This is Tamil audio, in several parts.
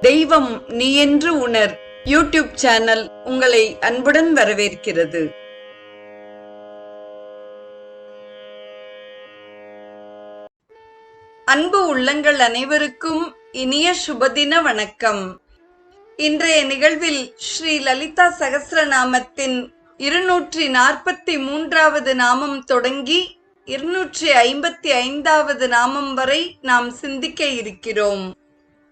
தெய்வம் நீ என்று உணர். யூடியூப் சேனல் உங்களை அன்புடன் வரவேற்கிறது. அன்பு உள்ளங்கள் அனைவருக்கும் இனிய சுபதின வணக்கம். இன்றைய நிகழ்வில் ஸ்ரீ லலிதா சகசிரநாமத்தின் இருநூற்றி நாற்பத்தி மூன்றாவது நாமம் தொடங்கி இருநூற்றி ஐம்பத்தி ஐந்தாவது நாமம் வரை நாம் சிந்திக்க இருக்கிறோம்.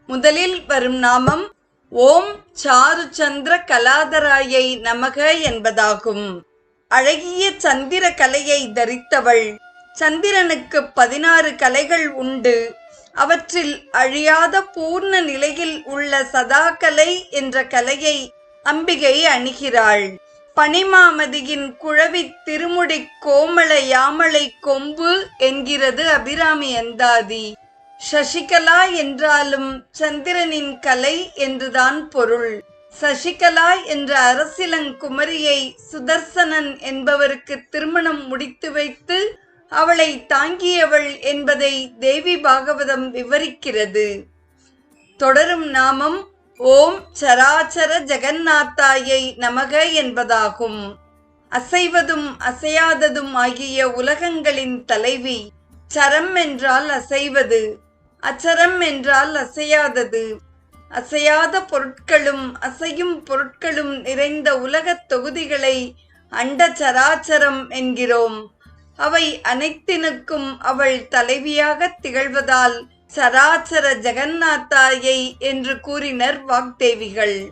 முதலில் வரும் நாமம் ஓம் சாரு சந்திர கலாதராயை நமக என்பதாகும். அழகிய சந்திர கலையை தரித்தவள். சந்திரனுக்கு பதினாறு கலைகள் உண்டு. அவற்றில் அழியாத பூர்ண நிலையில் உள்ள சதாகலை என்ற கலையை அம்பிகை அணுகிறாள். பனிமாமதியின் குழவி திருமுடி கோமள யாமலை கொம்பு என்கிறது அபிராமி அந்தாதி. சசிகலா என்றாலும் சந்திரனின் கலை என்றுதான் பொருள். சசிகலா என்ற அரசிலங்குமரியை சுதர்சனன் என்பவருக்கு திருமணம் முடித்து வைத்து அவளை தாங்கியவள் என்பதை தேவி பாகவதம் விவரிக்கிறது. தொடரும் நாமம் ஓம் சராச்சர ஜெகநாத்தாயை நமக என்பதாகும். அசைவதும் அசையாததும் ஆகிய உலகங்களின் தலைவி சரம் என்றால் அசைவது. அச்சரம் என்றால் அசையாதது. அசையாத பொருட்களும் அசையும் பொருட்களும் நிறைந்த உலகத் தொகுதிகளை அண்ட சராச்சரம் என்கிறோம். அவை அனைத்தினுக்கும் அவள் தலைவியாக திகழ்வதால் சராச்சர ஜெகநாத்தாயை என்று கூறினர் வாக்தேவிகள்.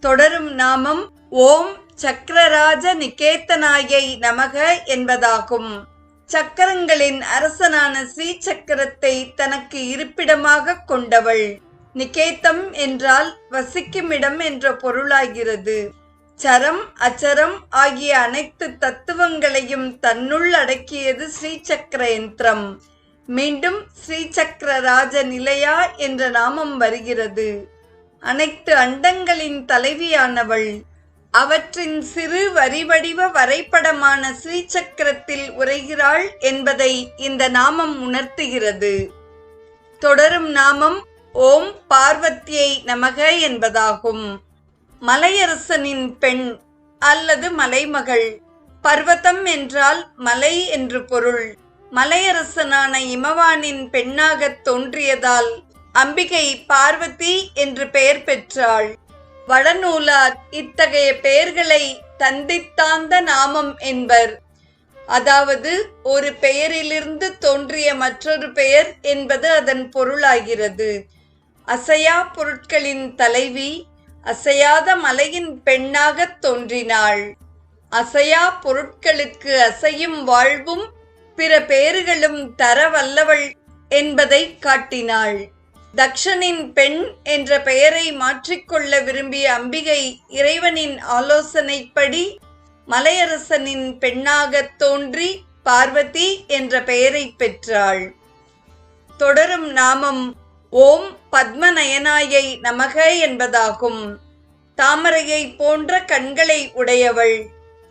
தொடரும் நாமம் ஓம் சக்கரராஜ நிகேத்தனாயை நமக என்பதாகும். சக்கரங்களின் அரசனான ஸ்ரீ சக்கரத்தை தனக்கு இருப்பிடமாக கொண்டவள். நிகேதம் என்றால் வசிக்குமிடம் என்ற பொருளாகிறது. சரம் அச்சரம் ஆகிய அனைத்து தத்துவங்களையும் தன்னுள் அடக்கியது ஸ்ரீசக்கர யந்திரம். மீண்டும் ஸ்ரீசக்கர ராஜ நிலையா என்ற நாமம் வருகிறது. அனைத்து அண்டங்களின் தலைவியானவள். அவற்றின் சிறு வரிவடிவ வரைபடமான ஸ்ரீசக்கரத்தில் உரைகிறாள் என்பதை இந்த நாமம் உணர்த்துகிறது. தொடரும் நாமம் ஓம் பார்வதியை நமக என்பதாகும். மலையரசனின் பெண் அல்லது மலைமகள் பர்வதம் என்றால் மலை என்று பொருள். மலையரசனான இமவானின் பெண்ணாகத் தோன்றியதால் அம்பிகை பார்வதி என்று பெயர் பெற்றாள். வடநூலார் இத்தகைய பெயர்களை தந்தித்தாந்த நாமம் என்பர். அதாவது ஒரு பெயரிலிருந்து தோன்றிய மற்றொரு பெயர் என்பது அதன் பொருளாகிறது. அசையா பொருட்களின் தலைவி அசையாத மலையின் பெண்ணாகத் தோன்றினாள். அசையா பொருட்களுக்கு அசையும் வாழ்வும் பிற பெயர்களும் தர வல்லவள் என்பதை காட்டினாள். தக்ஷனின் பெண் என்ற பெயரை மாற்றிக்கொள்ள விரும்பிய அம்பிகை இறைவனின் ஆலோசனைப்படி மலையரசனின் பெண்ணாகத் தோன்றி பார்வதி என்ற பெயரை பெற்றாள். தொடரும் நாமம் ஓம் பத்மநயனாயை நமக என்பதாகும். தாமரையை போன்ற கண்களை உடையவள்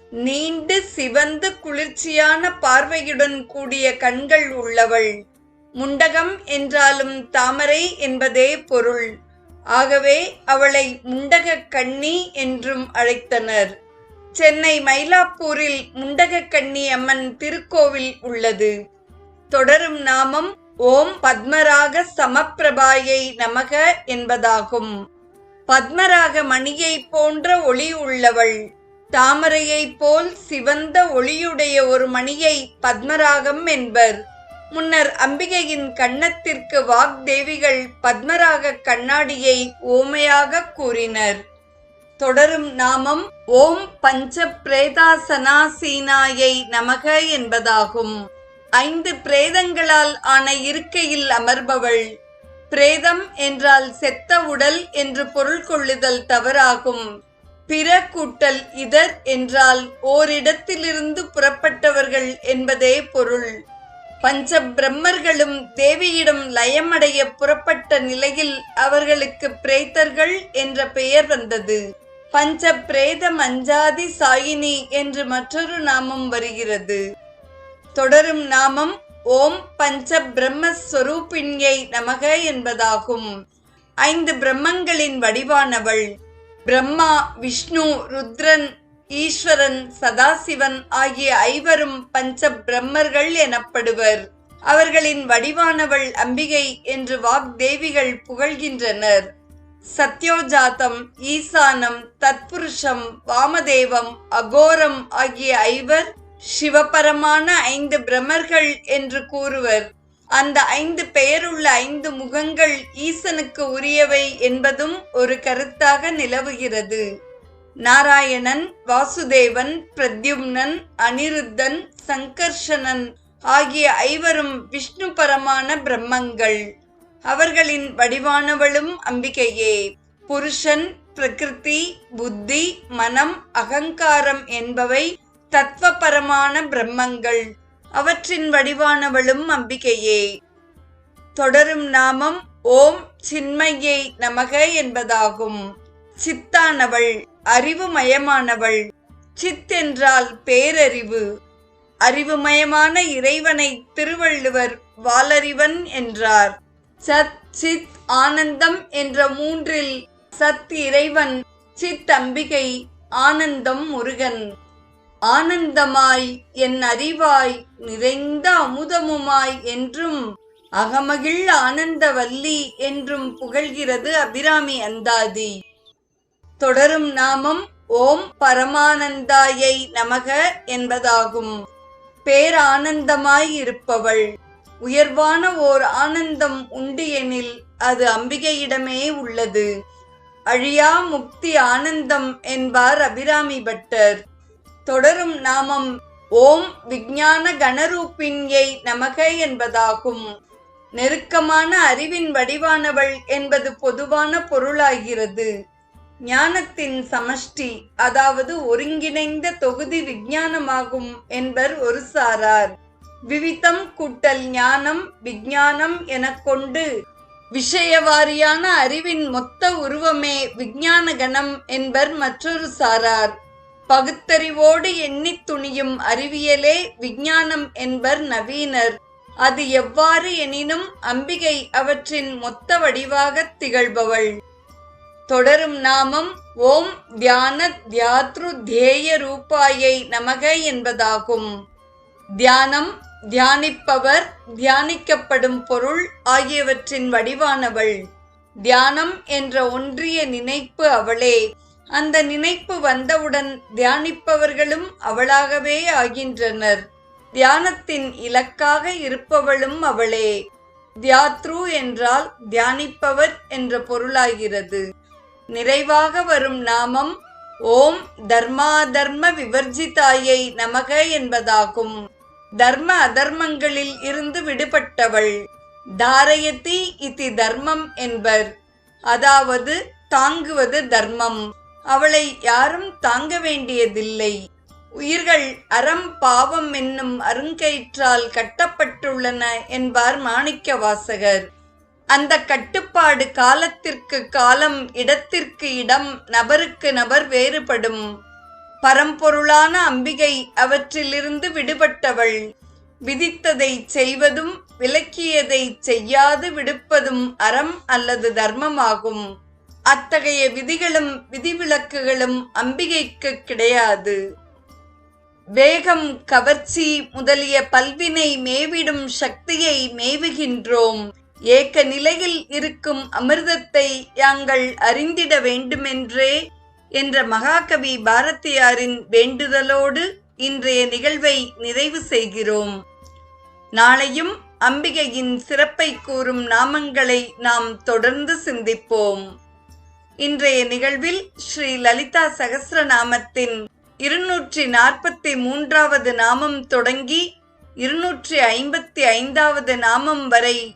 நீண்டு சிவந்து குளிர்ச்சியான பார்வையுடன் கூடிய கண்கள் உள்ளவள். முண்டகம் என்றாலும் தாமரை என்பதே பொருள். ஆகவே அவளை முண்டக கண்ணி என்றும் அழைத்தனர். சென்னை மயிலாப்பூரில் முண்டக கண்ணி அம்மன் திருக்கோவில் உள்ளது. தொடரும் நாமம் ஓம் பத்மராக சமப்பிரபாயை நமக என்பதாகும். பத்மராக மணியை போன்ற ஒளி உள்ளவள் தாமரையைப் போல் சிவந்த ஒளியுடைய ஒரு மணியை பத்மராகம் என்பர். முன்னர் அம்பிகையின் கன்னத்திற்கு வாக்தேவிகள் பத்மராக கண்ணாடியை ஓமையாக கூறினர். தொடரும் நாமம் ஓம் பஞ்ச பிரேதாசனாசீனாயை நமக என்பதாகும். ஐந்து பிரேதங்களால் ஆன இருக்கையில் அமர்பவள். பிரேதம் என்றால் செத்த உடல் என்று பொருள் கொள்ளுதல் தவறாகும். பிற கூட்டல் இதர் என்றால் ஓரிடத்திலிருந்து புறப்பட்டவர்கள் என்பதே பொருள். பஞ்ச பிரம்மர்களும் தேவியிடம் லயமடைய புறப்பட்ட நிலையில் அவர்களுக்கு பிரேத்தர்கள் என்ற பெயர் வந்தது. பஞ்ச பிரேத மஞ்சாதி சாயினி என்று மற்றொரு நாமம் வருகிறது. தொடரும் நாமம் ஓம் பஞ்ச பிரம்மஸ்வரூபிணியை நமக என்பதாகும். ஐந்து பிரம்மங்களின் வடிவானவள். பிரம்மா விஷ்ணு ருத்ரன் ஈஸ்வரன் சதாசிவன் ஆகிய ஐவரும் பஞ்ச பிரம்மர்கள் எனப்படுவர். அவர்களின் வடிவானவள் அம்பிகை என்று வாக்தேவிகள் புகழ்கின்றனர். சத்யோஜாதம் ஈசானம் தத்புருஷம் வாமதேவம் அகோரம் ஆகிய ஐவர் சிவபரமான ஐந்து பிரம்மர்கள் என்று கூறுவர். அந்த ஐந்து பெயருள்ள ஐந்து முகங்கள் ஈசனுக்கு உரியவை என்பதும் ஒரு கருத்தாக நிலவுகிறது. நாராயணன் வாசுதேவன் பிரத்யும்னன் அனிருத்தன் சங்கர்ஷணன் ஆகிய ஐவரும் விஷ்ணு பரமான பிரம்மங்கள். அவர்களின் வடிவானவளும் அம்பிகையே. புருஷன் பிரகிருதி புத்தி மனம் அகங்காரம் என்பவை தத்துவபரமான பிரம்மங்கள். அவற்றின் வடிவானவளும் அம்பிகையே. தொடரும் நாமம் ஓம் சின்மையை நமக என்பதாகும். சித்தானவள். அறிவுமயமானவள். சித் என்றால் பேரறிவு. அறிவுமயமான இறைவனை திருவள்ளுவர் வாலறிவன் என்றார். சத் சித் ஆனந்தம் என்ற மூன்றில் சத் இறைவன் சித் அம்பிகை ஆனந்தம் முருகன். ஆனந்தமாய் என் அறிவாய் நிறைந்த அமுதமுமாய் என்றும் அகமகிழ் ஆனந்தவல்லி என்றும் புகழ்கிறது அபிராமி அந்தாதி. தொடரும் நாமம் ஓம் பரமானந்தாயை நமக என்பதாகும். பேரானந்தமாய் இருப்பவள். உயர்வான ஓர் ஆனந்தம் உண்டு எனில் அது அம்பிகையிடமே உள்ளது. அழியா முக்தி ஆனந்தம் என்பார் அபிராமி பட்டர். தொடரும் நாமம் ஓம் விஞ்ஞான கணரூபிண்யை நமக என்பதாகும். நெருக்கமான அறிவின் வடிவானவள் என்பது பொதுவான பொருளாகிறது. ஞானத்தின் சமஷ்டி அதாவது ஒருங்கிணைந்த தொகுதி விஞ்ஞானமாகும் என்பர் ஒரு சாரார். விவிதம் கூட்டல் ஞானம் விஞ்ஞானம் எனக் கொண்டு விஷயவாரியான அறிவின் மொத்த உருவமே விஞ்ஞான கணம் என்பர் மற்றொரு சாரார். பகுத்தறிவோடு எண்ணித் துணியும் அறிவியலே விஞ்ஞானம் என்பர் நவீனர். அது எவ்வாறு எனினும் அம்பிகை அவற்றின் மொத்த வடிவாகத் திகழ்பவள். தொடரும் நாமம் ஓம் தியான தியாத்ரு தேய ரூபாயை நமக என்பதாகும். தியானம் தியானிப்பவர் தியானிக்கப்படும் பொருள் ஆகியவற்றின் வடிவானவள். தியானம் என்ற ஒன்றிய நினைப்பு அவளே. அந்த நினைப்பு வந்தவுடன் தியானிப்பவர்களும் அவளாகவே ஆகின்றனர். தியானத்தின் இலக்காக இருப்பவளும் அவளே. தியாத்ரு என்றால் தியானிப்பவர் என்ற பொருளாகிறது. நிறைவாக வரும் நாமம் ஓம் தர்மாதர்ம விவர்ஜிதாயை நமக என்பதாகும். தர்ம அதர்மங்களில் இருந்து விடுபட்டவள். தாரயத்தி இத்தி தர்மம் என்பர். அதாவது தாங்குவது தர்மம். அவளை யாரும் தாங்க வேண்டியதில்லை. உயிர்கள் அறம் பாவம் என்னும் அருங்கயிற்றால் கட்டப்பட்டுள்ளன என்பார் மாணிக்க வாசகர் அந்த கட்டுப்பாடு காலத்திற்கு காலம் இடத்திற்கு இடம் நபருக்கு நபர் வேறுபடும். பரம்பொருளான அம்பிகை அவற்றிலிருந்து விடுபட்டவள். விதித்ததை செய்வதும் விலக்கியதை செய்யாது விடுப்பதும் அறம் அல்லது தர்மமாகும். அத்தகைய விதிகளும் விதிவிலக்குகளும் அம்பிகைக்கு கிடையாது. வேகம் கவர்ச்சி முதலிய பல்வினை மேவிடும் சக்தியை மேவுகின்றோம். ஏக்க நிலையில் இருக்கும் அமிர்தத்தை யாங்கள் அறிந்திட வேண்டுமென்றே என்ற மகாகவி பாரதியாரின் வேண்டுதலோடு இன்றைய நிகழ்வை நிறைவு செய்கிறோம். நாளையும் அம்பிகையின் சிறப்பை கூறும் நாமங்களை நாம் தொடர்ந்து சிந்திப்போம். இன்றைய நிகழ்வில் ஸ்ரீ லலிதா சகசிரநாமத்தின் இருநூற்றி நாற்பத்தி மூன்றாவது நாமம் தொடங்கி இருநூற்றி ஐம்பத்தி ஐந்தாவது நாமம் வரை